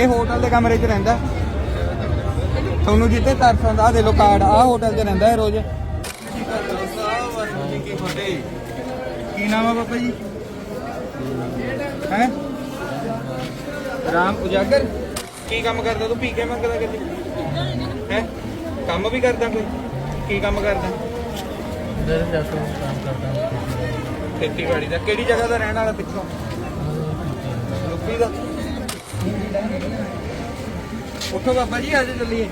ਇਹ ਹੋਟਲ ਦੇ ਕਮਰੇ 'ਚ ਰਹਿੰਦਾ। ਤੁਹਾਨੂੰ ਜਿੱਥੇ ਤਰਸ ਆਉਂਦਾ, ਆਹ ਦੇ ਲੋ ਕਾਰਡ ਆਹ ਹੋਟਲ 'ਚ ਰਹਿੰਦਾ ਹੈ ਰੋਜ਼। ਕੀ ਨਾਮ ਆ ਬਾਬਾ ਜੀ? ਹੈ? ਰਾਮ ਉਜਾਗਰ? ਕੀ ਕੰਮ ਕਰਦਾ ਤੂੰ? ਪੀ ਕੇ ਮੰਗਦਾ ਕਿਤੇ? ਹੈ? ਕੰਮ ਵੀ ਕਰਦਾ ਕੋਈ? ਕੀ ਕੰਮ ਕਰਦਾ? ਮੇਰੇ ਜੈਸਾ ਕੰਮ ਕਰਦਾ ਖੇਤੀਬਾੜੀ ਦਾ। ਕਿਹੜੀ ਜਗ੍ਹਾ ਦਾ ਰਹਿਣ ਵਾਲਾ ਪਿੱਛੋਂ? ਲੁੱਪੀ ਦਾ? ਉੱਠੋ ਬਾਬਾ ਜੀ ਆਜੋ ਚੱਲੀਏ।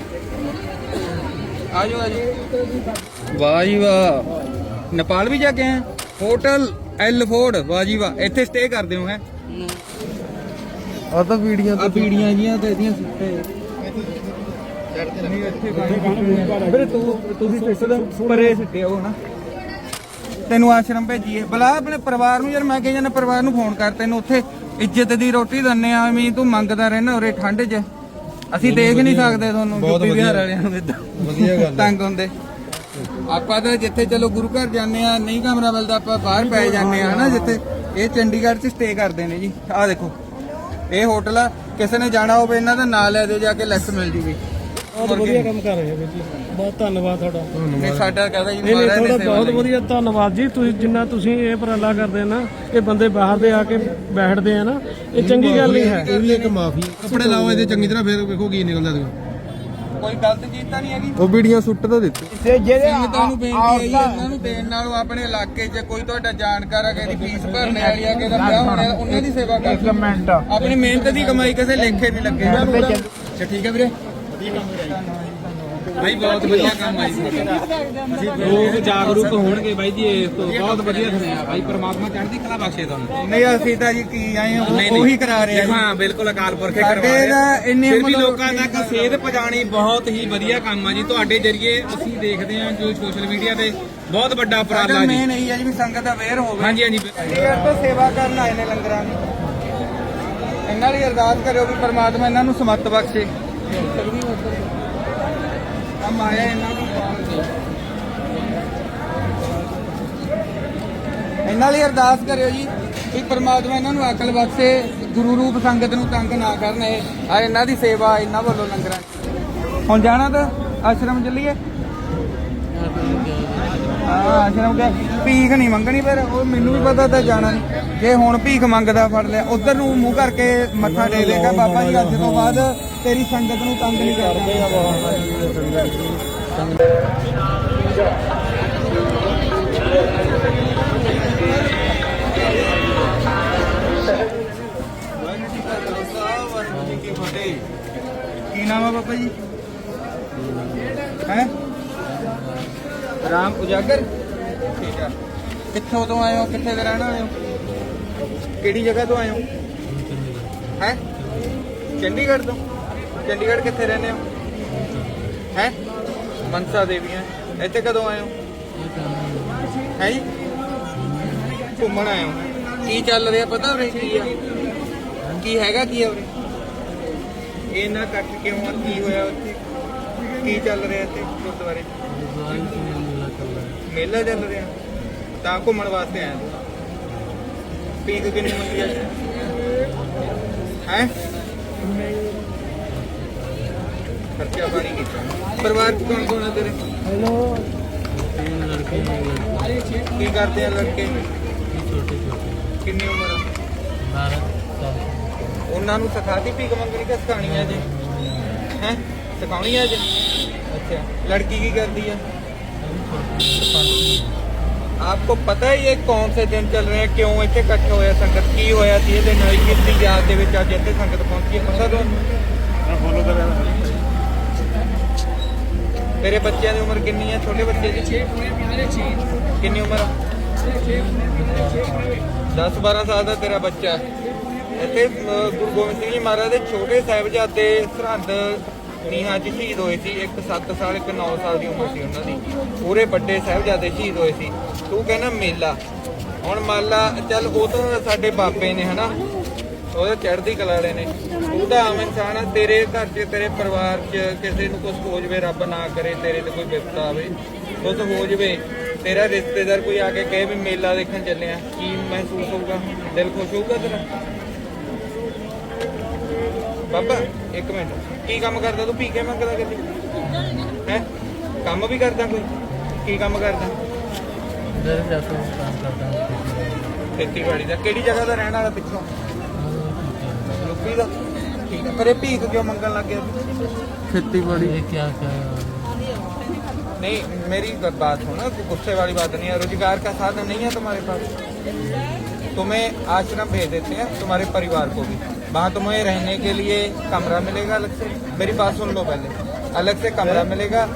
ਆਜੋ ਆਜੋ। ਵਾਹ ਜੀ ਵਾਹ। ਨੇਪਾਲ ਵੀ ਜਾ ਕੇ ਆਏ ਹੋਟਲ ਐਲ ਫੋਰਡ। ਵਾਹ ਜੀ ਵਾਹ। ਇੱਥੇ ਸਟੇ ਕਰਦੇ ਹੋ ਹੈ? ਆ ਤਾਂ ਵੀਡੀਓ ਆ ਪੀੜੀਆਂ ਜੀਆਂ ਤੇ ਇਹਦੀਆਂ ਸਿੱਟੇ। ਨਹੀਂ ਇੱਥੇ ਵੀਰੇ ਤੂੰ ਤੁਸੀਂ ਸਿੱਟੇ ਪਰੇ ਸਿੱਟੇ ਹੋ ਨਾ ਤੈਨੂੰ ਆਸ਼ਰਮ ਭੇਜੀਏ। ਬੁਲਾ ਆਪਣੇ ਪਰਿਵਾਰ ਨੂੰ ਯਾਰ ਮੈਂ ਕਹੀ ਜਾਂਦਾ ਪਰਿਵਾਰ ਨੂੰ ਫੋਨ ਕਰ ਤੈਨੂੰ ਉੱਥੇ ਇੱਜ਼ਤ ਦੀ ਰੋਟੀ ਦਿੰਨੇ ਆ ਐਵੇਂ ਤੂੰ ਮੰਗਦਾ ਰਹਿਣਾ ਉਰੇ ਠੰਡ 'ਚ। ਅਸੀਂ ਦੇਖ ਨਹੀਂ ਸਕਦੇ ਤੁਹਾਨੂੰ ਯੂਪੀ ਬਿਹਾਰ ਵਾਲਿਆਂ ਨੂੰ ਇਦਾਂ ਵਧੀਆ ਗੱਲ। ਤੰਗ ਹੁੰਦੇ। ਆਪਾਂ ਤਾਂ ਜਿੱਥੇ ਚਲੋ ਗੁਰੂ ਘਰ ਜਾਂਦੇ ਆ ਨਹੀਂ ਕਮਰਾ ਮਿਲਦਾ ਆਪਾਂ ਬਾਹਰ ਪੈ ਜਾਂਦੇ ਆ ਹਨਾ ਜਿੱਥੇ ਇਹ ਚੰਡੀਗੜ੍ਹ 'ਚ ਸਟੇ ਕਰਦੇ ਨੇ ਜੀ। ਆਹ ਦੇਖੋ ਇਹ ਹੋਟਲ ਆ ਕਿਸੇ ਨੇ ਜਾਣਾ ਹੋਵੇ ਇਹਨਾਂ ਦਾ ਨਾਂ ਲੈ ਦਿਓ ਜਾ ਕੇ ਲੈਸ ਮਿਲ ਜੂਗੀ। ਬਹੁਤ ਵਧੀਆ ਕੰਮ ਕਰ ਰਹੇ ਹੋ ਜੀ। ਬਹੁਤ ਧੰਨਵਾਦ ਤੁਹਾਡਾ। ਇਹ ਸਾਡਾ ਕਹਦਾ ਜੀ ਨਹੀਂ ਨਹੀਂ ਮਹਾਰਾਜ ਦੀ ਤੁਹਾਡਾ ਬਹੁਤ। ਵਧੀਆ ਧੰਨਵਾਦ ਜੀ। ਤੁਸੀਂ ਜਿੰਨਾ ਤੁਸੀਂ ਇਹ ਉਪਰਾਲਾ ਕਰਦੇ ਨਾ ਇਹ ਬੰਦੇ ਬਾਹਰ ਦੇ ਆ ਕੇ ਬੈਠਦੇ ਆ ਨਾ ਇਹ ਚੰਗੀ ਗੱਲ ਨਹੀਂ ਹੈ। ਇਹ ਵੀ ਇੱਕ ਮਾਫੀ। ਕੱਪੜੇ ਲਾਓ ਇਹਦੇ ਚੰਗੀ ਤਰ੍ਹਾਂ ਫਿਰ ਵੇਖੋ ਕੀ ਨਿਕਲਦਾ ਤੁਸੀਂ ਕੋਈ ਗਲਤ ਚੀਜ਼ ਤਾਂ ਨਹੀਂ ਹੈਗੀ। ਉਹ ਵੀਡੀਓ ਸੁੱਟ ਤਾਂ ਦਿੱਤੀ। ਤੇ ਜਿਹੜੇ ਤੁਹਾਨੂੰ ਬੇਨਤੀ ਹੈ ਜੀ ਇਹਨਾਂ ਨੂੰ ਦੇਣ ਨਾਲੋਂ ਆਪਣੇ ਇਲਾਕੇ 'ਚ ਕੋਈ ਤੁਹਾਡਾ ਜਾਣਕਾਰ ਆ ਕਿਸੇ ਦੀ ਫੀਸ ਭਰਨੇ ਵਾਲੀ ਆ ਕਿਸੇ ਦਾ ਵਿਆਹ ਹੋਣਾ ਉਹਨਾਂ ਦੀ ਸੇਵਾ ਕਰ ਇੱਕ ਮਿੰਟ। ਆਪਣੀ ਮਿਹਨਤ ਦੀ ਕਮਾਈ ਕਿਸੇ ਲੇਖੇ ਨਹੀਂ ਲੱਗੇ। ਅੱਛਾ ਠੀਕ ਹੈ ਵੀਰੇ। ਭਾਈ ਬਹੁਤ ਵਧੀਆ ਕੰਮ ਆਈ ਲੋਕ ਜਾਗਰੂਕ ਹੋਣਗੇ ਬਾਈ ਜੀ ਇਸ ਤੋਂ ਬਹੁਤ ਵਧੀਆ ਸੁਣਿਆ ਬਾਈ। ਪ੍ਰਮਾਤਮਾ ਚੜ੍ਹਦੀ ਕਲਾ ਬਖਸ਼ੇ ਤੁਹਾਨੂੰ। ਨਹੀਂ ਅਸੀਂ ਤਾਂ ਜੀ ਕੀ ਆਏ ਹਾਂ, ਉਹ- ਉਹੀ ਕਰਾ ਰਹੇ ਆ ਜੀ। ਹਾਂ ਬਿਲਕੁਲ ਅਕਾਲ ਪੁਰਖੇ ਸਾਡੇ ਕਰਵਾ ਦਾ। ਇੰਨੇ ਫਿਰ ਵੀ ਮਤਲਬ ਲੋਕਾਂ ਤੱਕ ਸੇਧ ਪਹੁੰਚਾਣੀ ਬਹੁਤ ਹੀ ਵਧੀਆ ਕੰਮ ਆ ਜੀ। ਤੁਹਾਡੇ ਜਰੀਏ ਅਸੀਂ ਦੇਖਦੇ ਹਾਂ ਜੋ ਸੋਸ਼ਲ ਮੀਡੀਆ ਤੇ ਬਹੁਤ ਵੱਡਾ ਸਾਡਾ ਉਪਰਾਲਾ ਜੀ। ਮੇਨ ਇਹੀ ਹੈ ਜੀ ਵੀ ਸੰਗਤ ਅਵੇਅਰ ਹੋਵੇ। ਹਾਂਜੀ ਹਾਂਜੀ। ਚੰਡੀਗੜ੍ਹ ਤੋਂ ਸੇਵਾ ਕਰਨ ਆਏ ਨੇ ਲੰਗਰਾਂ ਦੀ। ਇਹਨਾਂ ਲਈ ਅਰਦਾਸ ਕਰਿਓ ਵੀ ਪਰਮਾਤਮਾ ਇਹਨਾਂ ਨੂੰ ਸਮੱਤ ਬਖਸ਼ੇ। ਆ ਮਾਇਆ ਇਹਨਾਂ ਨੂੰ ਪਾਉਣ ਦੇ ਇਹਨਾਂ ਲਈ ਅਰਦਾਸ ਕਰਿਓ ਜੀ ਵੀ ਪਰਮਾਤਮਾ ਇਹਨਾਂ ਨੂੰ ਅਕਲ ਬਖਸ਼ੇ, ਗੁਰੂ ਰੂਪ ਸੰਗਤ ਨੂੰ ਤੰਗ ਨਾ ਕਰਨ ਇਹ ਆ ਇਹਨਾਂ ਦੀ ਸੇਵਾ ਇਹਨਾਂ ਵੱਲੋਂ ਲੰਗਰਾਂ ਹੁਣ ਜਾਣਾ ਤਾਂ ਆਸ਼ਰਮ ਚੱਲੀਏ? ਆਸ਼ਰਮ ਕੇ ਭੀਖ ਨਹੀਂ ਮੰਗਣੀ ਪਰ ਉਹ ਮੈਨੂੰ ਵੀ ਪਤਾ ਤਾਂ ਜਾਣਾ ਨਹੀਂ। ਜੇ ਹੁਣ ਭੀਖ ਮੰਗਦਾ ਫੜ ਲਿਆ, ਉਧਰ ਨੂੰ ਮੂੰਹ ਕਰਕੇ ਮੱਥਾ ਟੇਕ ਦੇਗਾ ਬਾਬਾ ਜੀ, ਅੱਜ ਤੋਂ ਬਾਅਦ ਤੇਰੀ ਸੰਗਤ ਨੂੰ ਤੰਗ ਨਹੀਂ ਕਰਦੇ। ਕੀ ਨਾਮ ਆ ਬਾਬਾ ਜੀ? ਹੈ? ਰਾਮ ਉਜਾਗਰ? ਠੀਕ ਆ ਕਿੱਥੋਂ ਤੋਂ ਆਏ ਹੋ? ਕਿੱਥੇ ਦੇ ਰਹਿਣ ਵਾਲੇ ਹੋ? ਕਿਹੜੀ ਜਗ੍ਹਾ ਤੋਂ ਆਏ ਹੋ? ਹੈ? ਚੰਡੀਗੜ੍ਹ ਤੋਂ? ਚੰਡੀਗੜ੍ਹ ਕਿੱਥੇ ਰਹਿੰਦੇ ਹੋ? ਹੈ? ਮਨਸਾ ਦੇਵੀਆਂ। ਇੱਥੇ ਕਦੋਂ ਆਏ ਹੋ? ਹੈ ਜੀ? ਘੁੰਮਣ ਆਏ ਹੋ। ਕੀ ਚੱਲ ਰਿਹਾ ਪਤਾ ਉਰੇ? ਕੀ ਆ? ਕੀ ਹੈਗਾ ਕੀ ਆ ਉਰੇ? ਇਹਨਾਂ ਕੱਟ ਕਿਉਂ ਆ? ਕੀ ਹੋਇਆ ਉੱਥੇ? ਕੀ ਚੱਲ ਰਿਹਾ ਇੱਥੇ ਗੁਰਦੁਆਰੇ? ਮੇਲਾ ਚੱਲ ਰਿਹਾ। ਤਾਂ ਘੁੰਮਣ ਵਾਸਤੇ ਆਇਆ ਪੀਕ ਕਿੰਨੀ ਹੁੰਦੀ ਅੱਜ ਹੈ? ਖਰਚਾ ਪਾਣੀ ਕੀਤਾ ਪਰਿਵਾਰ ਚ ਕੌਣ ਕੌਣ ਹੈ ਤੇਰੇ ਹੈਲੋ ਕੀ ਕਰਦੇ ਆ ਲੜਕੇ ਛੋਟੇ ਛੋਟੇ ਕਿੰਨੀ ਉਮਰ ਆ 12 ਸਾਲ ਉਹਨਾਂ ਨੂੰ ਸਿਖਾਤੀ ਭੀਖ ਮੰਗਣੀ ਕਿ ਸਿਖਾਣੀ ਆ ਜੇ ਹੈ ਸਿਖਾਉਣੀ ਆ ਜੇ ਅੱਛਾ ਲੜਕੀ ਕੀ ਕਰਦੀ ਆ आपको पता है ये कौन से दिन चल रहे हैं क्यों ਇੱਥੇ ਇਕੱਠੇ ਹੋਇਆ ਸੰਗਤ ਕੀ ਹੋਇਆ ਸੀ ਇਹਦੇ ਨਾਲ ਕਿਸ ਦੀ ਯਾਦ ਦੇ ਵਿੱਚ ਅੱਜ ਇੱਥੇ ਸੰਗਤ ਪਹੁੰਚੀ ਹੈ ਪਤਾ ਤੁਹਾਨੂੰ ਤੇਰੇ ਬੱਚਿਆਂ ਦੀ ਉਮਰ ਕਿੰਨੀ ਹੈ ਛੋਟੇ ਬੱਚੇ ਦੀ 6 ਕਿੰਨੀ ਉਮਰ? 10 12 ਸਾਲ ਦਾ ਤੇਰਾ ਬੱਚਾ। ਹੈ। ਇੱਥੇ ਗੁਰੂ ਗੋਬਿੰਦ ਸਿੰਘ ਜੀ ਮਹਾਰਾਜ ਦੇ ਛੋਟੇ ਸਾਹਿਬਜ਼ਾਦੇ ਸਰਹੰਦ ਨੀਹਾਂ 'ਚ ਸ਼ਹੀਦ ਹੋਏ ਸੀ। ਇੱਕ 7 ਸਾਲ ਇੱਕ 9 ਸਾਲ ਦੀ ਉਮਰ ਸੀ ਉਹਨਾਂ ਦੀ। ਪੂਰੇ ਵੱਡੇ ਸਾਹਿਬਜ਼ਾਦੇ ਸ਼ਹੀਦ ਹੋਏ ਸੀ। ਤੂੰ ਕਹਿੰਦਾ ਮੇਲਾ। ਹੁਣ ਮੰਨ ਲਾ ਚੱਲ ਉਹ ਤਾਂ ਸਾਡੇ ਬਾਬੇ ਨੇ ਹਨਾ? ਉਹਦੇ ਚੜ੍ਹਦੀ ਕਲਾ ਵਾਲੇ ਨੇ। ਤੂੰ ਤਾਂ ਆਮ ਇਨਸਾਨ ਆ ਤੇਰੇ ਘਰ 'ਚ ਤੇਰੇ ਪਰਿਵਾਰ 'ਚ ਕਿਸੇ ਨੂੰ ਕੁਝ ਹੋ ਜਵੇ ਰੱਬ ਨਾ ਕਰੇ ਤੇਰੇ ਤੇ ਕੋਈ ਵਿਪਤਾ ਆਵੇ ਕੁਝ ਹੋ ਜਵੇ। ਤੇਰਾ ਰਿਸ਼ਤੇਦਾਰ ਕੋਈ ਆ ਕੇ ਕਹੇ ਵੀ ਮੇਲਾ ਦੇਖਣ ਚੱਲੇ ਆ ਕੀ ਮਹਿਸੂਸ ਹੋਊਗਾ? ਦਿਲ ਖੁਸ਼ ਹੋਊਗਾ ਤੇਰਾ? ਬਾਬਾ ਇੱਕ ਮਿੰਟ। ਕੀ ਕੰਮ ਕਰਦਾ ਤੂੰ? ਪੀ ਕੇ ਮੰਗਦਾ ਕਿਤੇ? ਹੈ? ਕੰਮ ਵੀ ਕਰਦਾ ਕੋਈ? ਕੀ ਕੰਮ ਕਰਦਾ? ਦਰ ਜਾ ਕੇ ਕੰਮ ਕਰਦਾ। ਖੇਤੀਬਾੜੀ ਦਾ। ਕਿਹੜੀ ਜਗ੍ਹਾ ਦਾ ਰਹਿਣ ਵਾਲਾ ਪਿੱਛੋਂ? ਯੂਪੀ ਦਾ ਠੀਕ ਹੈ ਪਰ ਇਹ ਭੀਖ ਕਿਉਂ ਮੰਗਣ ਲੱਗ ਗਿਆ ਖੇਤੀਬਾੜੀ ये क्या क्या नहीं मेरी ब- बात हो ना गुस्से वाली बात नहीं है रोजगार का साधन नहीं है तुम्हारे पास तुम्हें आश्रम भेज देते हैं तुम्हारे परिवार को भी वहाँ तुम्हें रहने के लिए कमरा मिलेगा अलग से मेरी बात सुन लो पहले अलग से कमरा मिलेगा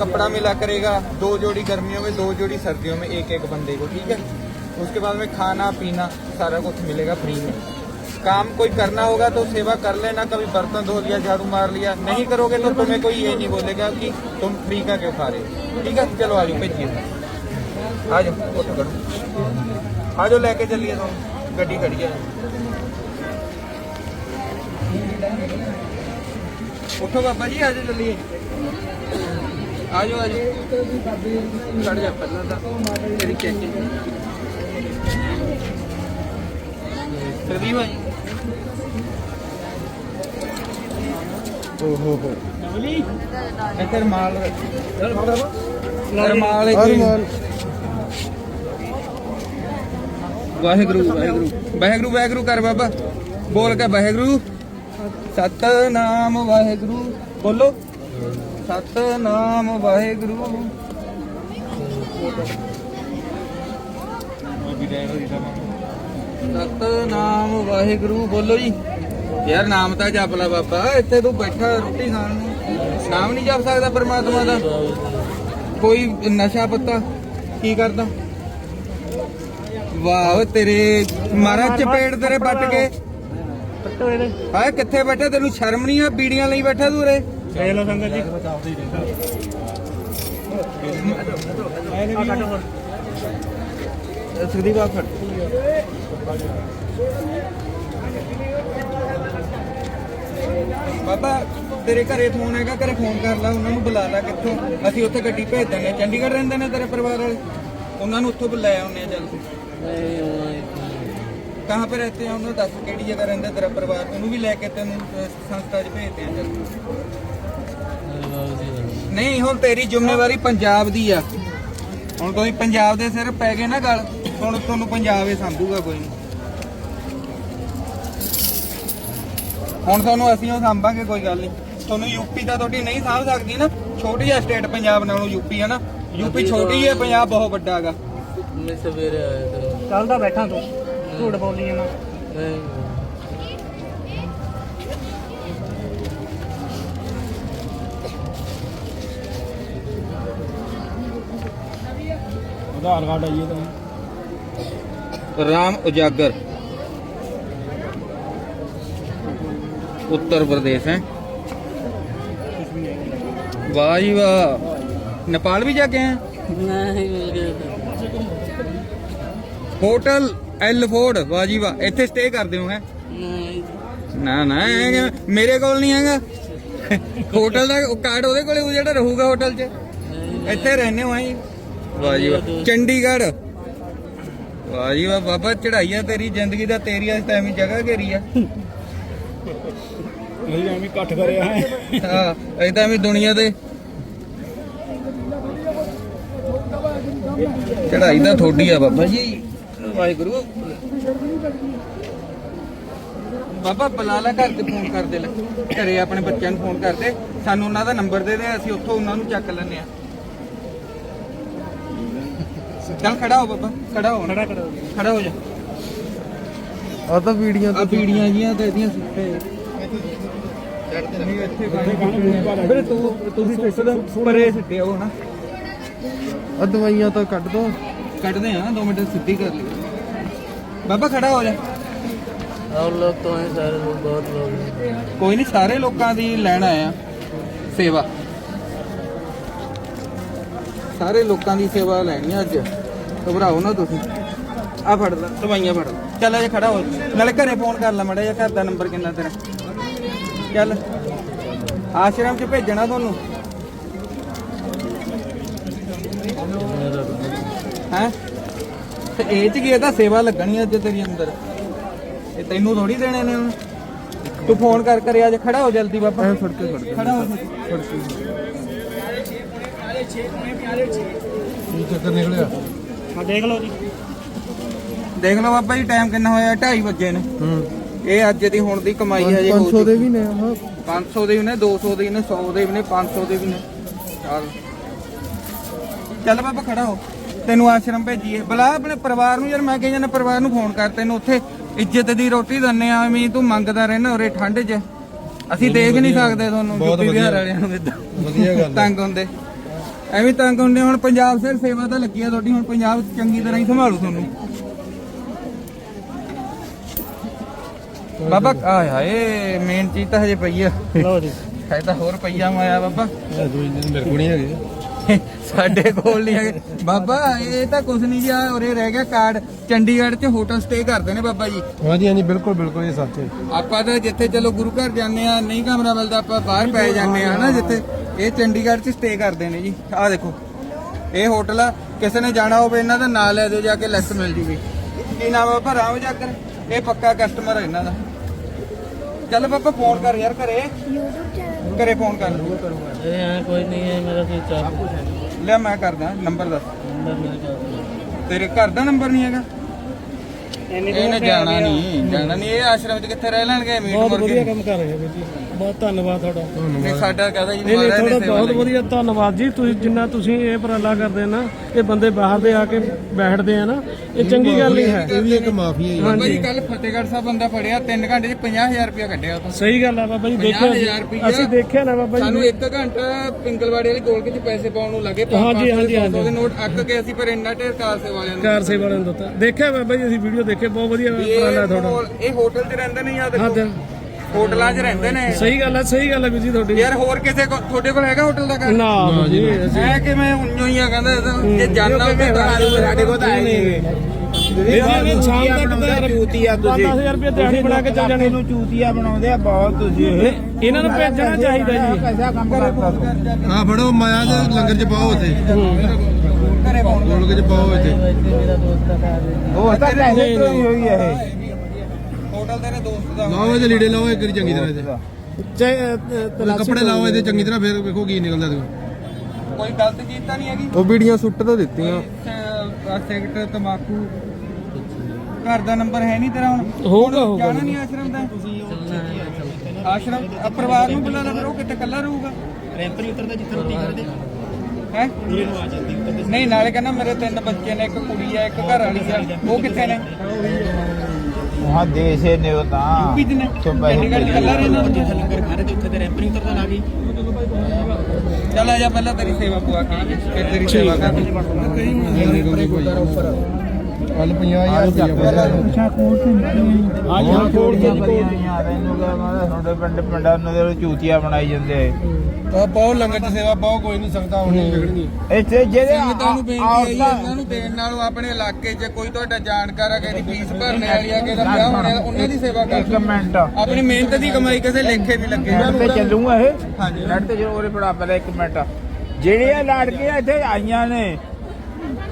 कपड़ा मिला करेगा दो जोड़ी गर्मियों में दो जोड़ी सर्दियों में एक एक बंदे को ठीक है उसके बाद में खाना पीना सारा कुछ मिलेगा फ्री में काम कोई करना होगा तो सेवा कर लेना कभी बर्तन धो लिया झाड़ू मार लिया नहीं करोगे तो तुम्हें कोई ये नहीं बोलेगा कि तुम फ्री का क्यों खा रहे हो ठीक है चलो आ जाओ भेजिए आ जाओ उठो करो आ जाओ लेके चलिए तुम गड्डी खड़ी है उठो बाबा जी आ जाओ चलिए आ जाओ आ जाओ खड़ जा पहला था तेरी चेकिंग प्रदीप भाई ਓਹੋ ਹੋ ਇੱਧਰ ਮਾਲ ਰਮਾਲ ਵਾਹਿਗੁਰੂ ਵਾਹਿਗੁਰੂ ਵਾਹਿਗੁਰੂ ਵਾਹਿਗੁਰੂ ਕਰ ਬਾਬਾ ਬੋਲ ਕੇ ਵਾਹਿਗੁਰੂ ਸਤਨਾਮ ਵਾਹਿਗੁਰੂ ਬੋਲੋ ਸਤਨਾਮ ਵਾਹਿਗੁਰੂ ਸਤਨਾਮ ਵਾਹਿਗੁਰੂ ਬੋਲੋ ਜੀ। ਯਾਰ ਨਾਮ ਤਾਂ ਜਪ ਲੈ ਬਾਬਾ ਇੱਥੇ ਤੂੰ ਬੈਠਾ ਰੋਟੀ ਖਾਣ ਨੂੰ। ਨਾਮ ਨਹੀਂ ਜਪ ਸਕਦਾ ਪਰਮਾਤਮਾ ਦਾ। ਕੋਈ ਨਸ਼ਾ ਪੱਤਾ ਕੀ ਕਰਦਾ? ਵਾਹ ਤੇਰੇ ਮਾਰਾ ਚਪੇੜ ਤੇਰੇ ਪੱਟ ਕੇ। ਹਾਏ ਕਿੱਥੇ ਬੈਠਾ? ਤੈਨੂੰ ਸ਼ਰਮ ਨਹੀਂ ਆ? ਬੀੜੀਆਂ ਲਈ ਬੈਠਾ ਤੂੰ ਉਰੇ? ਦੇਖ ਲਓ ਸੰਗਤ ਜੀ। ਸੁਖਦੀਪ ਆ ਫੜ ਬਾਬਾ, ਤੇਰੇ ਘਰੇ ਫੋਨ ਹੈਗਾ, ਘਰੇ ਫੋਨ ਕਰ ਲੈ, ਉਹਨਾਂ ਨੂੰ ਬੁਲਾ ਲੈ ਕਿੱਥੋਂ? ਅਸੀਂ ਉੱਥੇ ਗੱਡੀ ਭੇਜ ਦਾਂਗੇ ਚੰਡੀਗੜ੍ਹ ਰਹਿੰਦੇ ਨੇ ਤੇਰੇ ਪਰਿਵਾਰ ਵਾਲੇ? ਉਹਨਾਂ ਨੂੰ ਉੱਥੋਂ ਬੁਲਾਇਆ ਆਉਂਦੇ ਆ ਜਲਦੀ ਕਹਾਂ ਪਰ ਰਹਤੇ ਆ, ਉਹਨਾਂ ਦੱਸ ਕਿਹੜੀ ਜਗ੍ਹਾ ਰਹਿੰਦਾ ਤੇਰਾ ਪਰਿਵਾਰ? ਉਹਨੂੰ ਵੀ ਲੈ ਕੇ ਤੈਨੂੰ ਸੰਸਥਾ 'ਚ ਭੇਜਦੇ ਆ ਜਲਦੀ ਨਹੀਂ, ਹੁਣ ਤੇਰੀ ਜ਼ਿੰਮੇਵਾਰੀ ਪੰਜਾਬ ਦੀ ਆ। ਹੁਣ ਤੁਸੀਂ ਪੰਜਾਬ ਦੇ ਸਿਰ ਪੈ ਗਏ ਨਾ ਗੱਲ। ਹੁਣ ਤੁਹਾਨੂੰ ਪੰਜਾਬ ਇਹ ਸਾਂਭੂਗਾ ਕੋਈ ਨਹੀਂ ਹੁਣ ਤੁਹਾਨੂੰ ਅਸੀਂ ਉਹ ਸੰਭਾਂਗੇ ਕੋਈ ਗੱਲ ਨਹੀਂ ਤੁਹਾਨੂੰ ਯੂਪੀ ਦਾ ਤੁਹਾਡੀ ਨਹੀਂ ਸਾਂਭ ਸਕਦੀ ਨਾ। ਛੋਟੀ ਆ ਸਟੇਟ ਪੰਜਾਬ ਨਾਲੋਂ ਯੂਪੀ ਹੈ ਨਾ। ਯੂਪੀ ਛੋਟੀ ਹੈ। ਪੰਜਾਬ ਬਹੁਤ ਵੱਡਾ ਹੈਗਾ। ਮੈਂ ਸਵੇਰੇ ਆਇਆ ਕਰੋ ਕੱਲ ਦਾ ਬੈਠਾ ਤੂੰ। ਝੂਠ ਬੋਲੀ ਜਾਂਦਾ। ਨਹੀਂ। ਆਧਾਰ ਕਾਰਡ ਆਈਏ ਤਾਂ। ਰਾਮ ਉਜਾਗਰ। ਉੱਤਰ ਪ੍ਰਦੇਸ਼ ਹੈ। ਵਾਹ ਜੀ ਵਾਹ। ਨੇਪਾਲ ਵੀ ਜਾ ਕੇ ਆਏ ਨਹੀਂ ਹੋਟਲ ਵਾਹ ਜੀ ਵਾਹ। ਇੱਥੇ ਸਟੇ ਕਰਦੇ ਹੋ ਹੈ? ਨਾ ਨਾ ਮੇਰੇ ਕੋਲ ਨਹੀਂ ਹੈਗਾ। ਹੋਟਲ ਦਾ ਕਾਰਡ ਉਹਦੇ ਕੋਲੇ ਜਿਹੜਾ ਰਹੂਗਾ ਹੋਟਲ 'ਚ। ਇੱਥੇ ਰਹਿੰਦੇ ਹੋ ਆਈ ਵਾਹ ਜੀ ਵਾਹ। ਚੰਡੀਗੜ੍ਹ। ਵਾਹ ਜੀ ਵਾਹ ਬਾਬਾ ਚੜਾਈ ਆ ਤੇਰੀ ਜ਼ਿੰਦਗੀ ਦਾ ਤੇਰੀ ਅੱਜ ਟਾਈਮ ਜਗ੍ਹਾ ਘੇਰੀ ਆ। ਨਹੀਂ ਐਵੇਂ ਇਕੱਠ ਕਰਿਆ ਹੈ। ਹਾਂ ਇਹ ਤਾਂ ਵੀ ਦੁਨੀਆ ਤੇ ਚੜਾਈ ਤਾਂ ਥੋੜੀ ਆ ਬਾਬਾ ਜੀ। ਵਾਹਿਗੁਰੂ। ਬਾਬਾ ਬਲਾਲਾ ਘਰ ਤੇ ਫੋਨ ਕਰ ਦੇ ਲੈ ਘਰੇ ਆਪਣੇ ਬੱਚਿਆਂ ਨੂੰ ਫੋਨ ਕਰਦੇ। ਸਾਨੂੰ ਉਹਨਾਂ ਦਾ ਨੰਬਰ ਦੇ ਦੇ ਅਸੀਂ ਉੱਥੋਂ ਉਹਨਾਂ ਨੂੰ ਚੱਕ ਲੈਂਦੇ ਆ ਚੱਲ ਖੜਾ ਹੋ ਬਾਬਾ ਖੜਾ ਹੋ। ਖੜਾ ਖੜਾ ਖੜਾ ਹੋ ਜਾ। ਆ ਤਾਂ ਪੀੜੀਆਂ ਆ ਪੀੜੀਆਂ ਜੀਆਂ ਤੇ ਇਹਦੀਆਂ ਸੁੱਤੇ। ਦਵਾਈਆਂ ਤਾਂ ਕੱਢ ਦੋ। ਕੱਢਦੇ ਆ 2 ਮਿੰਟ ਸਿੱਧੀ ਕਰ ਲਈ। ਬਾਬਾ ਖੜਾ ਹੋ ਜਾ। ਔਰ ਲੋਕ ਤੋਂ ਹੈ ਸਾਰੇ ਲੋਕ ਬਹੁਤ ਲੋਕ ਕੋਈ ਨਹੀਂ ਸਾਰੇ ਲੋਕਾਂ ਦੀ ਲੈਣ ਆਇਆ ਸੇਵਾ। ਸਾਰੇ ਲੋਕਾਂ ਦੀ ਸੇਵਾ ਲੈਣੀ ਅੱਜ। ਘਬਰਾਓ ਨਾ ਤੁਸੀਂ। ਆ ਫੜ ਲੈ ਦਵਾਈਆਂ ਫੜ ਲੈ। ਚੱਲ ਜੇ ਖੜਾ ਹੋ। ਨਾਲੇ ਘਰੇ ਫੋਨ ਕਰ ਲੈ ਮੜਾ ਜਾਂ ਘਰ ਦਾ ਨੰਬਰ ਕਿੰਨਾ ਤੇਰਾ। ਚੱਲ। ਆਸ਼ਰਮ ਚ ਭੇਜਣਾ ਤੁਹਾਨੂੰ। ਹੈ? ਤੇ ਇਹ ਚ ਕੀ ਇਹ ਤਾਂ ਸੇਵਾ ਲੱਗਣੀ ਅੱਜ ਤੇਰੀ ਅੰਦਰ। ਇਹ ਤੈਨੂੰ ਥੋੜੀ ਦੇਣੇ ਨੇ ਹੁਣ ਤੂੰ ਫੋਨ ਕਰ ਕਰ ਆ ਜਾ ਖੜਾ ਹੋ ਜਲਦੀ ਬਾਬਾ। ਫੜ ਕੇ ਖੜਾ ਹੋ। ਫੜ ਕੇ। ਕੀ ਚੱਕਰ ਨਿਕਲਿਆ? ਦੇਖ ਲਓ ਬਾਬਾ ਜੀ ਟਾਈਮ ਕਿੰਨਾ ਹੋਇਆ? 2:30 ਵਜੇ ਨੇ। ਹੂੰ। ਇਹ ਅੱਜ ਦੀ ਹੁਣ ਦੀ ਕਮਾਈ ਹੈ ਜੀ 500 ਦੇ ਵੀ ਨੇ ਹਾਂ 500 ਦੇ ਵੀ ਨੇ 200 ਦੇ ਵੀ ਨੇ 100 ਦੇ ਵੀ ਨੇ 500 ਦੇ ਵੀ ਨੇ। ਚੱਲ। ਚੱਲ ਬਾਬਾ ਖੜਾ ਹੋ। ਤੈਨੂੰ ਆਸ਼ਰਮ ਭੇਜੀਏ। ਬੁਲਾ ਆਪਣੇ ਪਰਿਵਾਰ ਨੂੰ ਯਾਰ ਮੈਂ ਕਹੀ ਜਾਂਦਾ ਪਰਿਵਾਰ ਨੂੰ ਫੋਨ ਕਰ ਤੈਨੂੰ ਉੱਥੇ ਇੱਜ਼ਤ ਦੀ ਰੋਟੀ ਦਿੰਨੇ ਆ ਐਵੇਂ ਤੂੰ ਮੰਗਦਾ ਰਹਿਣਾ ਉਰੇ ਠੰਡ 'ਚ। ਅਸੀਂ ਦੇਖ ਨਹੀਂ ਸਕਦੇ ਤੁਹਾਨੂੰ ਬਹੁਤ ਵਧੀਆ। ਵਾਲਿਆਂ ਨੂੰ ਇਦਾਂ। ਵਧੀਆ ਗੱਲ। ਤੰਗ ਹੁੰਦੇ। ਐਵੇਂ ਤੰਗ ਹੁੰਦੇ ਹੁਣ ਪੰਜਾਬ ਸਿਰ ਸੇਵਾ ਤਾਂ ਲੱਗੀ ਆ ਤੁਹਾਡੀ ਹੁਣ ਪੰਜਾਬ ਚੰਗੀ ਤਰ੍ਹਾਂ ਹੀ ਸੰਭਾਲੂ ਤੁਹਾਨੂੰ। ਬਾਬਾ ਆਏ ਹਾਏ ਮੇਨ ਚੀਜ਼ ਤਾਂ ਹਜੇ ਪਈ ਆ। ਲਓ ਜੀ। ਹੈ ਤਾਂ ਹੋਰ ਪਈਆ ਮਾਇਆ ਬਾਬਾ। ਇਹ ਦੋ ਇੰਜਨ ਮੇਰੇ ਕੋਲ ਨਹੀਂ ਹੈਗੇ। ਸਾਡੇ ਕੋਲ ਨਹੀਂ ਹੈਗੇ। ਬਾਬਾ ਇਹ ਤਾਂ ਕੁਝ ਨਹੀਂ ਜੀ ਆ ਉਰੇ ਰਹਿ ਗਿਆ ਕਾਰਡ। ਚੰਡੀਗੜ੍ਹ 'ਚ ਹੋਟਲ ਸਟੇ ਕਰਦੇ ਨੇ ਬਾਬਾ ਜੀ। ਹਾਂਜੀ ਹਾਂਜੀ ਬਿਲਕੁਲ ਬਿਲਕੁਲ ਇਹ ਸੱਚ ਹੈ। ਆਪਾਂ ਤਾਂ ਜਿੱਥੇ ਚਲੋ ਗੁਰੂ ਘਰ ਜਾਂਦੇ ਆ ਨਹੀਂ ਕਮਰਾ ਮਿਲਦਾ ਆਪਾਂ ਬਾਹਰ ਪੈ ਜਾਂਦੇ ਆ ਹਨਾ ਜਿੱਥੇ। ਇਹ ਚੰਡੀਗੜ੍ਹ 'ਚ ਸਟੇ ਕਰਦੇ ਨੇ ਜੀ। ਆਹ ਦੇਖੋ। ਇਹ ਹੋਟਲ ਆ। ਕਿਸੇ ਨੇ ਜਾਣਾ ਹੋਵੇ ਇਹਨਾਂ ਦਾ ਨਾਂ ਲੈ ਦਿਓ ਜਾ ਕੇ ਲੈਸ ਮਿਲ ਜੂਗੀ। ਕੀ ਨਾਮ ਆ ਭਰਾ ਹੋ ਜਾਕਰ ਇਹ ਪੱਕਾ ਕਸਟਮਰ ਹੈ ਇਹਨਾਂ ਦਾ। ਚੱਲ ਪਾਪਾ ਫੋਨ ਕਰ ਯਾਰ ਘਰੇ। ਘਰੇ ਫੋਨ ਕਰ। ਲੂਗਾ ਕਰੂਗਾ ਇਹ ਐ ਕੋਈ ਨਹੀਂ ਹੈ ਮੇਰਾ ਕੋਈ ਚਾਹ ਲੈ ਮੈਂ ਕਰਦਾ ਨੰਬਰ ਦੱਸ। ਤੇਰੇ ਘਰ ਦਾ ਨੰਬਰ ਨਹੀਂ ਹੈਗਾ? ਇਹਨੇ ਜਾਣਾ ਨਹੀਂ ਜਾਣਾ ਨਹੀਂ। ਇਹ ਆਸ਼ਰਮ 'ਚ ਕਿੱਥੇ ਰਹਿ ਲੈਣਗੇ? ਮੀਟ ਮੁਰਗੇ ਬਹੁਤ ਵਧੀਆ ਕੰਮ ਕਰ ਰਹੇ ਹੋ ਜੀ। ਬਹੁਤ ਧੰਨਵਾਦ ਤੁਹਾਡਾ। ਨਹੀਂ ਸਾਡਾ ਕਹਦਾ ਜੀ ਨਹੀਂ ਨਹੀਂ ਮਹਾਰਾਜ ਨੇ ਤੁਹਾਡਾ ਸੇਵਾ ਬਹੁਤ ਲਈ। ਵਧੀਆ ਧੰਨਵਾਦ ਜੀ। ਤੁਸੀਂ ਜਿੰਨਾ ਤੁਸੀਂ ਇਹ ਉਪਰਾਲਾ ਕਰਦੇ ਆ ਨਾ ਇਹ ਬੰਦੇ ਬਾਹਰ ਦੇ ਆ ਕੇ ਬੈਠਦੇ ਆ ਨਾ ਇਹ ਚੰਗੀ ਗੱਲ ਨਹੀਂ ਹੈ। ਇਹ ਵੀ ਇੱਕ ਮਾਫੀਆ ਹੀ ਹੈ ਬਾਬਾ ਜੀ ਕੱਲ ਫਤਿਹਗੜ੍ਹ ਸਾਹਿਬ ਬੰਦਾ ਫੜਿਆ 3 ਘੰਟੇ 'ਚ 50000 ਰੁਪਇਆ ਕੱਢਿਆ ਉਹ ਤੋਂ ਸਹੀ ਗੱਲ ਆ ਬਾਬਾ ਜੀ ਦੇਖਿਆ 50000 ਰੁਪਇਆ। ਅਸੀਂ ਦੇਖਿਆ ਨਾ ਬਾਬਾ ਸਾਨੂੰ ਜੀ 1 ਘੰਟਾ ਪਿੰਗਲਵਾੜੇ ਵਾਲੀ ਗੋਲਕ 'ਚ ਪੈਸੇ ਪਾਉਣ ਨੂੰ ਲੱਗੇ ਹਾਂਜੀ, ਹਾਂਜੀ, ਹਾਂਜੀ। ਦੇ ਨੋਟ ਅੱਕ ਕੇ ਅਸੀਂ ਪਰ ਇੰਨਾ ਢੇਰ ਕਾਰ ਸੇ ਵਾਲਿਆਂ ਨੂੰ ਕਾਰ ਸੇਵਾ ਵਾਲਿਆਂ ਨੂੰ ਦਿੱਤਾ। ਦੇਖਿਆ ਬਾਬਾ ਜੀ ਅਸੀਂ ਵੀਡੀਓ ਦੇਖੇ ਬਹੁਤ ਵਧੀਆ ਉਪਰਾਲਾ ਇਹ ਤੁਹਾਡਾ। ਹੋਲ- ਇਹ ਹੋਟਲ 'ਚ ਰਹਿੰਦੇ ਨੇ ਯਾਦ ਹਾਂ ਤੇ- ਹੋਟਲਾਂ 'ਚ ਰਹਿੰਦੇ ਨੇ। ਸਹੀ ਗੱਲ ਹੈ ਸਹੀ ਗੱਲ ਹੈ ਵੀਰ ਜੀ ਤੁਹਾਡੀ। ਯਾਰ ਹੋਰ ਕਿਸੇ ਕੋਲ ਤੁਹਾਡੇ ਕੋਲ ਹੈਗਾ ਹੋਟਲ ਦਾ ਘਰ? ਨਾ ਵੀਰ ਜੀ। ਅਸੀਂ ਐ ਕਿਵੇਂ ਉਈਓ ਹੀ ਆ ਕਹਿੰਦਾ ਜੇ ਜਾਣਾ ਉੱਥੇ ਤਾਂ ਸਾਡੇ ਕੋਲ ਤਾਂ ਨਹੀਂ। ਇਹ ਇਹਨਾਂ ਲੰਗਰ ਦੋਸਤ ਦਾ ਲਾਓ ਇਹਦੇ ਲੀੜੇ ਲਾਓ ਇੱਕ ਵਾਰੀ ਚੰਗੀ ਤਰ੍ਹਾਂ ਇਹਦੇ। ਚਾਹੇ ਕੱਪੜੇ ਲਾਓ ਇਹਦੇ ਚੰਗੀ ਤਰ੍ਹਾਂ ਫਿਰ ਵੇਖੋ ਕੀ ਨਿਕਲਦਾ ਇਹਦੇ ਕੋਈ ਗਲਤ ਚੀਜ਼ ਤਾਂ ਨਹੀਂ ਹੈਗੀ? ਉਹ ਬੀੜੀਆਂ ਸੁੱਟ ਤਾਂ ਦਿੱਤੀਆਂ। ਸਿਗਰਟ ਤਮਾਕੂ ਘਰ ਦਾ ਨੰਬਰ ਹੈ ਨਹੀਂ ਤੇਰਾ ਹੁਣ? ਹੋਊਗਾ ਹੋਊਗਾ। ਜਾਣਾ ਨਹੀਂ ਆਸ਼ਰਮ ਦਾ? ਆਸ਼ਰਮ ਆ ਪਰਿਵਾਰ ਨੂੰ ਬੁਲਾ ਲੈ ਫਿਰ ਉਹ ਕਿੱਥੇ ਇਕੱਲਾ ਰਹੂਗਾ। ਰੈਂਪਰੀ ਉਤਰਦਾ ਜਿੱਥੇ ਰੋਟੀ ਕਰਦੇ ਹੈ? ਨਹੀਂ ਨਾਲੇ ਕਹਿੰਦਾ ਮੇਰੇ ਤਿੰਨ ਬੱਚੇ ਨੇ ਇੱਕ ਕੁੜੀ ਆ ਇੱਕ ਘਰ ਵਾਲੀ ਆ ਉਹ ਕਿੱਥੇ ਨੇ? ਨੇ ਤਾਂ। ਨੇ ਤੋਂ ਪੈਸੇ ਚੰਡੀਗੜ੍ਹ 'ਚ ਇਕੱਲਾ ਰਹਿੰਦਾ ਲੰਗਰ ਖਾ ਰਹੇ ਤੇ ਉੱਥੇ ਤੇ ਰੈਂਪਰੀ ਉਤਰਦਾ ਲਾ ਗਈ ਚੱਲ ਆ ਜਾ ਪਹਿਲਾਂ ਤੇਰੀ ਸੇਵਾ ਪਵਾ ਕੇ ਫਿਰ ਤੇਰੀ ਸੇਵਾ ਕਰ ਕੱਲ 50000 ਰੁਪਇਆ ਅੱਜ ਹਾਂ ਕੋਲ ਦੀਆਂ ਭਰੀਆਂ ਆਈਆਂ ਤੈਨੂੰ ਕਹਾਂ ਮੈਂ ਤੁਹਾਡੇ ਪਿੰਡ ਪਿੰਡਾਂ ਨੂੰ ਦੇ ਚੂਤੀਆ ਬਣਾਈ ਜਾਂਦੇ ਆ ਪਾਓ ਲੰਗਰ ਚ ਸੇਵਾ ਪਾਓ ਕੋਈ ਨਹੀਂ ਸੰਗਤਾਂ ਉਹਨੇ ਵਿਗੜਨੀ। ਇੱਥੇ ਜਿਹੜੇ ਸੰਗਤਾਂ ਨੂੰ ਬੇਨਤੀ ਹੈ ਇਹਨਾਂ ਨੂੰ ਦੇਣ ਨਾਲੋਂ ਆਪਣੇ ਇਲਾਕੇ 'ਚ ਕੋਈ ਤੁਹਾਡਾ ਜਾਣਕਾਰ ਕਿਸੇ ਦੀ ਫੀਸ ਭਰਨੇ ਵਾਲੀ ਆ ਕਿਸੇ ਦਾ ਵਿਆਹ ਹੋਣੇ ਉਹਨਾਂ ਦੀ ਸੇਵਾ ਕਰ ਇੱਕ ਮਿੰਟ। ਆਪਣੀ ਮਿਹਨਤ ਦੀ ਕਮਾਈ ਕਿਸੇ ਲੇਖੇ ਨਹੀਂ ਲੱਗੇ। ਤੇ ਚੱਲੂਗਾ ਇਹ। ਹਾਂਜੀ। ਨੈਟ ਤੇ ਉਹਦੇ ਪੜਾ ਪਹਿਲਾਂ ਇੱਕ ਮਿੰਟ। ਜਿਹੜੀਆਂ ਲੜਕੀਆਂ ਇੱਥੇ ਆਈਆਂ ਨੇ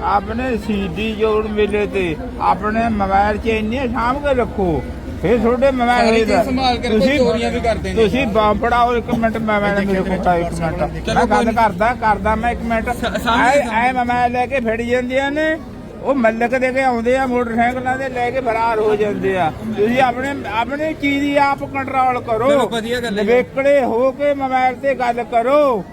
ਆਪਣੇ ਸੀਡੀ ਜੋੜ ਮੇਲੇ ਤੇ ਆਪਣੇ ਮੋਬਾਈਲ 'ਚ ਇੰਨੇ ਸਾਂਭ ਕੇ ਰੱਖੋ। ਫਿਰ ਤੁਹਾਡੇ ਮੋਬਾਈਲ ਦਾ ਸੰਭਾਲ ਕੇ ਚੋਰੀਆਂ ਵੀ ਕਰਦੇ ਨੇ। ਤੁਸੀਂ ਬੰਬ ਫੜਾਓ ਇੱਕ ਮਿੰਟ ਮੋਬਾਈਲ ਮੇਰੇ ਕੋਲ ਤਾਂ ਇੱਕ ਮਿੰਟ। ਮੈਂ ਗੱਲ ਕਰਦਾ ਕਰਦਾ ਮੈਂ ਇੱਕ ਮਿੰਟ। ਐ ਐ ਮੋਬਾਈਲ ਲੈ ਕੇ ਫੜ ਜਾਂਦੀਆਂ ਨੇ। ਉਹ ਮੱਲਕ ਦੇ ਕੇ ਆਉਂਦੇ ਆ ਮੋਟਰਸਾਈਕਲਾਂ ਦੇ ਲੈ ਕੇ ਫਰਾਰ ਹੋ ਜਾਂਦੇ ਆ। ਤੁਸੀਂ ਆਪਣੇ ਆਪਣੀ ਚੀਜ਼ ਦੀ ਆਪ ਕੰਟਰੋਲ ਕਰੋ। ਗੱਲ ਹੈ। ਕੇ ਮੋਬਾਈਲ ਤੇ ਗੱਲ ਕਰੋ।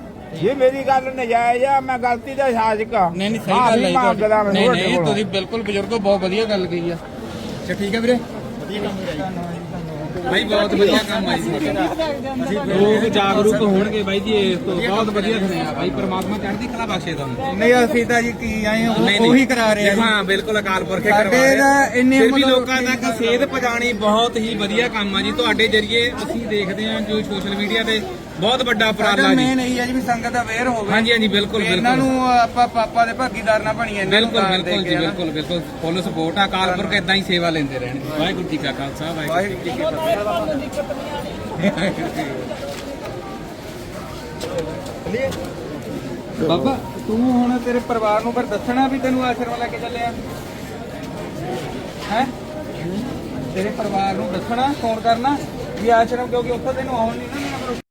ਜੇ ਮੇਰੀ ਗੱਲ ਨਜਾਇਜ਼ ਆ ਮੈਂ ਗਲਤੀ ਦਾ ਸਾਜ਼ਕ ਆ। ਨਹੀਂ ਨਹੀਂ ਸਹੀ ਗੱਲ ਹੈ ਮੈਂ। ਨਹੀਂ। ਤੁਸੀਂ ਬਿਲਕੁਲ ਬਜ਼ੁਰਗੋ ਬਹੁਤ ਵਧੀਆ ਗੱਲ ਕਹੀ ਆ। ਅੱਛਾ ਠੀਕ ਹੈ ਵੀਰੇ। ਭਾਈ ਬਹੁਤ ਵਧੀਆ ਕੰਮ ਆ ਤੁਹਾਡਾ। ਲੋਕ ਜਾਗਰੂਕ ਹੋਣਗੇ ਬਾਈ ਜੀ ਇਸ ਤੋਂ ਬਹੁਤ ਵਧੀਆ ਸੁਣਿਆ ਬਾਈ। ਪਰਮਾਤਮਾ ਚੜ੍ਹਦੀ ਕਲਾ ਬਖਸ਼ੇ ਤੁਹਾਨੂੰ। ਨਹੀਂ ਅਸੀਂ ਤਾਂ ਜੀ ਕੀ ਆਏ ਉਹ-। ਉਹੀ ਕਰਾ ਰਹੇ ਆ ਜੀ। ਹਾਂ ਬਿਲਕੁਲ ਅਕਾਲ ਪੁਰਖੇ ਸਾਡੇ ਕਰਵਾ ਰਹੇ ਦਾ ਇੰਨੇ ਫਿਰ ਵੀ ਮਤਲਬ ਲੋਕਾਂ ਤੱਕ ਸੇਧ ਪਹੁੰਚਾਣੀ ਬਹੁਤ ਹੀ ਵਧੀਆ ਕੰਮ ਆ ਜੀ। ਤੁਹਾਡੇ ਜਰੀਏ ਅਸੀਂ ਦੇਖਦੇ ਹਾਂ ਜੋ ਸੋਸ਼ਲ ਮੀਡੀਆ ਤੇ ਬਹੁਤ ਵੱਡਾ ਉਪਰਾਲਾ ਸਾਡਾ ਜੀ। ਮੇਨ ਇਹੀ ਹੈ ਜੀ ਵੀ ਸੰਗਤ ਅਵੇਅਰ ਹੋਵੇ। ਹਾਂਜੀ ਹਾਂਜੀ ਬਿਲਕੁਲ ਇਹਨਾਂ ਬਿਲਕੁਲ। ਨੂੰ ਆਪਾਂ ਪਾਪਾ ਦੇ ਭਾਗੀਦਾਰ ਨਾ ਬਣੀਏ ਇਹਨਾਂ ਨੂੰ ਬਿਲਕੁਲ ਦਾਨ ਦੇ ਬਿਲਕੁਲ ਕੇ, ਜੀ ਹਨਾ। ਬਿਲਕੁਲ ਬਿਲਕੁਲ। ਫੁੱਲ ਸਪੋਰਟ ਆ ਅਕਾਲ ਪੁਰਖ ਇਦਾਂ ਹੀ ਸੇਵਾ ਲੈਂਦੇ ਰਹਿਣਗੇ ਵਾਹਿਗੁਰੂ ਜੀ ਕਾ ਖਾਲਸਾ ਵਾਹਿਗੁਰੂ ਵਾਹਿਗੁਰੂ ਜੀ ਕੀ ਫਤਿਹ। ਬਾਬਾ। ਤੂੰ ਹੁਣ ਤੇਰੇ ਪਰਿਵਾਰ ਨੂੰ ਪਰ ਦੱਸਣਾ ਵੀ ਤੈਨੂੰ ਆਸ਼ਰਮ ਲੈ ਕੇ ਚੱਲਿਆ ਹੈ? ਤੇਰੇ ਪਰਿਵਾਰ ਨੂੰ ਦੱਸਣਾ ਫੋਨ ਕਰਨਾ ਵੀ ਆਸ਼ਰਮ ਕਿਉਂਕਿ ਉੱਥੇ ਤੈਨੂੰ ਆਉਣ ਨਹੀਂ ਨਾ।